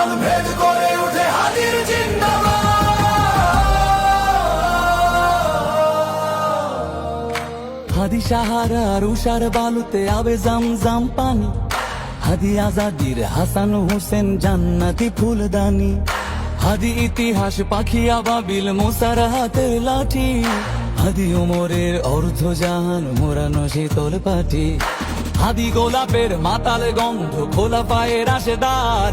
আসমান ভেদ হাদি সাহারার উষার বালুতে আবে জাম জাম পানি। হাদি আজাদির হাসান হোসেন জান্নাতি ফুলদানি। হাদি ইতিহাস পাখি আবাবিল মোসার হাতের লাঠি। হাদি ওমরের অর্ধ জাহান মোরানো শীতল পাটি হাদি গোলাপের মাতাল গন্ধ খোলা পায়ের আশেদার।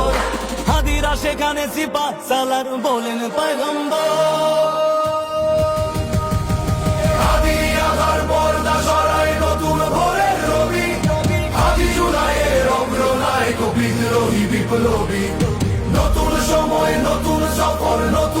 হাদিরা সেখানে সিপা সালার বলেন পয়গম্বর। নতুন সময় নতুন সফর নতুন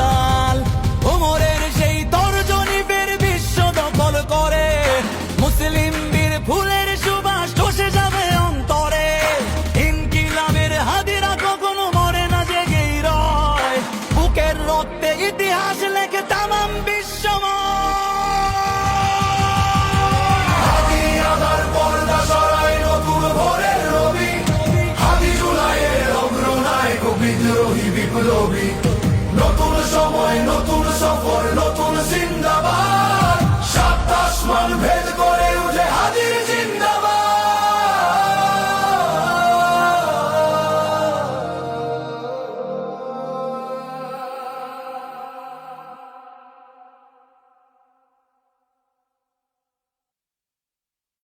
বিপ্লবী নতুন